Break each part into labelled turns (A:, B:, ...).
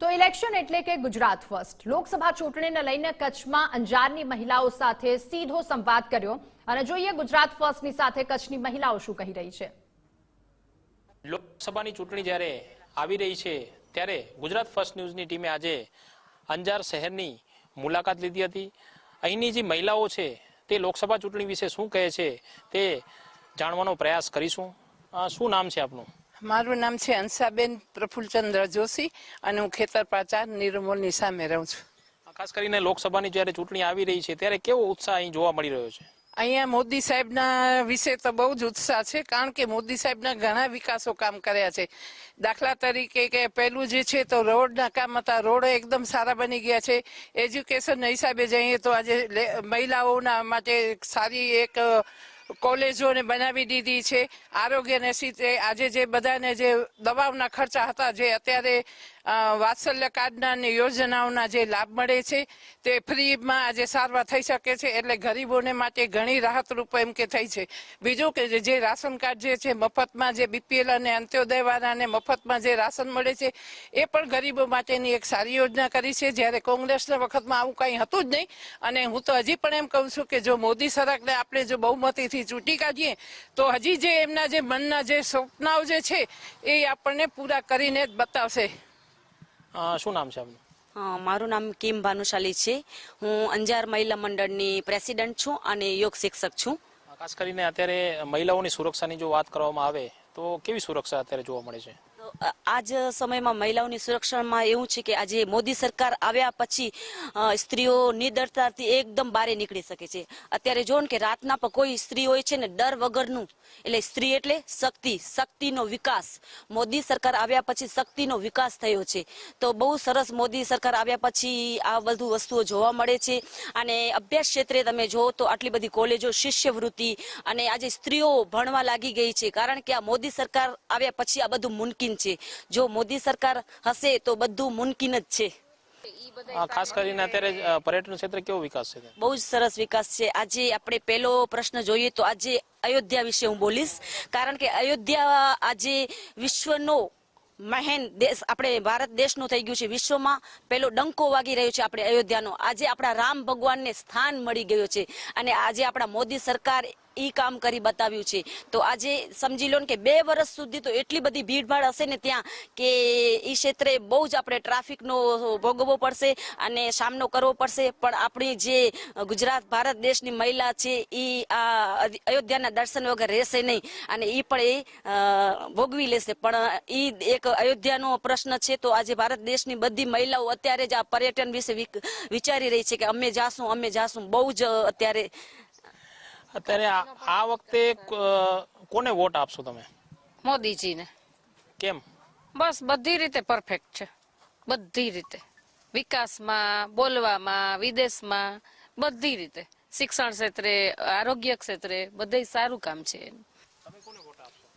A: તો ઇલેક્શન એટલે કે ગુજરાત ફર્સ્ટ લોકસભા ચૂંટણીને લઈને કચ્છમાં અંજારની મહિલાઓ સાથે સીધો સંવાદ કર્યો અને જોઈએ ગુજરાત ફર્સ્ટની સાથે કચ્છની મહિલાઓ શું કહી રહી છે.
B: લોકસભાની ચૂંટણી જ્યારે આવી રહી છે, ત્યારે ગુજરાત ફર્સ્ટ ન્યૂઝની ટીમે આજે અંજાર શહેરની મુલાકાત લીધી હતી. અહીંની જે મહિલાઓ છે, તે લોકસભા ચૂંટણી વિશે શું કહે છે, તે જાણવાનો પ્રયાસ કરીશું. શું નામ છે આપનું?
C: મારું નામ છે અંશાબેન પ્રફુલ્લચંદ્ર જોશી અને હું ખેતર ચાર નિર્મોલની સામે રહું છું.
B: ખાસ કરીને લોકસભાની જ્યારે ચૂંટણી આવી રહી છે ત્યારે કેવો ઉત્સાહ અહીં જોવા મળી રહ્યો છે?
C: અહીંયા મોદી સાહેબના વિશે તો બહુ જ ઉત્સાહ છે કારણ કે મોદી સાહેબના ઘણા વિકાસો કામ કર્યા છે. દાખલા તરીકે કે પહેલું જે છે તો રોડના કામ હતા રોડ એકદમ સારા બની ગયા છે. એજ્યુકેશનના હિસાબે જઈએ તો આજે મહિલાઓના માટે સારી એક કોલેજોને બનાવી દીધી છે. આરોગ્યને સીતે આજે જે બધાને જે દવાઓના ખર્ચા હતા, જે અત્યારે વાત્સલ્ય કાર્ડના અને યોજનાઓના જે લાભ મળે છે, તે ફ્રીમાં આજે સારવાર થઈ શકે છે, એટલે ગરીબોને માટે ઘણી રાહતરૂપ એમ કે થઈ છે. બીજું કે જે- રાશન કાર્ડ જે છે, મફતમાં જે બીપીએલ અને અંત્યોદયવાળાને મફતમાં જે રાશન મળે છે, એ પણ ગરીબો માટેની એક સારી યોજના કરી છે. જ્યારે કોંગ્રેસના વખતમાં આવું કંઈ હતું જ નહીં. અને હું તો હજી પણ એમ કહું છું કે જો મોદી સરકારને આપણે જો બહુમતીથી ચૂંટી કાઢીએ, તો હજી જે એમના જે મનના જે સ્વપ્નાઓ જે છે, એ આપણને પૂરા કરીને જ બતાવશે.
B: શું નામ છે આપનું?
D: મારું નામ કિમ ભાનુશાલી છે. હું અંજાર મહિલા મંડળની પ્રેસિડેન્ટ છું અને યોગ શિક્ષક છું.
B: ખાસ કરીને અત્યારે મહિલાઓની સુરક્ષાની જો વાત કરવામાં આવે તો કેવી સુરક્ષા અત્યારે જોવા મળે છે?
D: આજ સમયમાં મહિલાઓની સુરક્ષામાં એવું છે કે આજે મોદી સરકાર આવ્યા પછી સ્ત્રીઓ નિડરતાથી એકદમ બારે નીકળી શકે છે. અત્યારે જો કે રાતના પણ કોઈ સ્ત્રી હોય છે ને ડર વગરનું, એટલે સ્ત્રી એટલે શક્તિ, શક્તિનો વિકાસ. મોદી સરકાર આવ્યા પછી શક્તિનો વિકાસ થયો છે. તો બહુ સરસ મોદી સરકાર આવ્યા પછી આ બધું વસ્તુઓ જોવા મળે છે. અને અભ્યાસ ક્ષેત્રે તમે જો તો આટલી બધી કોલેજો, શિષ્યવૃત્તિ અને આજે સ્ત્રીઓ ભણવા લાગી ગઈ છે. કારણ કે આ મોદી સરકાર આવ્યા પછી આ બધું મુમકિન છે. જો મોદી સરકાર હશે તો બધું મુમકિન જ છે.
B: ખાસ કરીને અત્યારે પર્યટન ક્ષેત્રે કેવો વિકાસ છે?
D: બહુ જ સરસ વિકાસ છે. આજે આપણે પહેલો પ્રશ્ન જોઈએ તો આજે અયોધ્યા વિશે હું બોલીશ. કારણ કે અયોધ્યા આજે વિશ્વનો મહેન દેશ, આપણે ભારત દેશનું થઈ ગયું છે, વિશ્વમાં પેલો ડંકો વાગી રહ્યો છે આપણે અયોધ્યાનો. આજે આપણા રામ ભગવાનને સ્થાન મળી ગયું છે અને આજે આપણા મોદી સરકાર ઈ કામ કરી બતાવ્યું છે. તો આજે સમજી લો ને કે બે વર્ષ સુધી તો એટલી બધી ભીડભાડ હશે ને ત્યાં કે ઈ ક્ષેત્રે બહુ જ આપણે ટ્રાફિકનો ભોગવવો પડશે અને સામનો કરવો પડશે. પણ આપણી જે ગુજરાત, ભારત દેશની મહિલા છે ઈ આ અયોધ્યાના દર્શન વગર રહેશે નહીં અને ઈ પણ એ ભોગવી લેશે. પણ ઈ એક અયોધ્યાનો પ્રશ્ન છે તો આજે ભારત દેશની બધી મહિલાઓ અત્યારે જ આ પર્યટન વિશે વિચારી રહી છે કે અમે જાશું અમે જાશું. બહુ જ અત્યારે
B: અત્યારે આ વખતે કોને વોટ આપશો તમે?
E: મોદીજીને.
B: કેમ?
E: બસ બધી રીતે પરફેક્ટ છે. બધી રીતે. વિકાસમાં બોલવામાં વિદેશમાં બધી રીતે. શિક્ષણ ક્ષેત્રે આરોગ્ય ક્ષેત્રે બધે સારું કામ છે. એનું.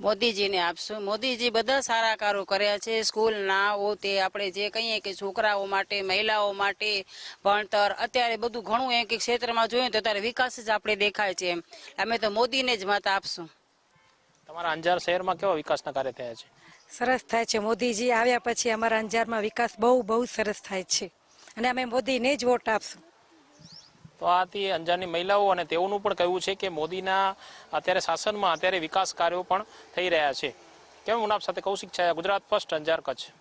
F: મોદીજીને આપશું. મોદીજી બધા સારા કારો કર્યા છે. સ્કૂલ ના તે આપણે જે કહીએ કે છોકરાઓ માટે મહિલાઓ માટે ભણતર અત્યારે બધું ઘણું એમ કે ક્ષેત્રમાં જોઈએ તો અત્યારે વિકાસ જ આપણે દેખાય છે એમ. અમે તો મોદીને જ મત આપશું.
B: તમારા અંજાર શહેરમાં કેવા વિકાસના કાર્ય થયા છે?
G: સરસ થાય છે. મોદીજી આવ્યા પછી અમારા અંજારમાં વિકાસ બહુ બહુ સરસ થાય છે. અને અમે મોદીને જ વોટ આપશું.
B: તો આથી અંજારની મહિલાઓ અને તેઓનું પણ કહેવું છે કે મોદીના અત્યારે શાસનમાં અત્યારે વિકાસ કાર્યો પણ થઈ રહ્યા છે. કેમ? હું આપ સાથે કૌશિક છાયા ગુજરાત ફર્સ્ટ અંજાર કચ્છ.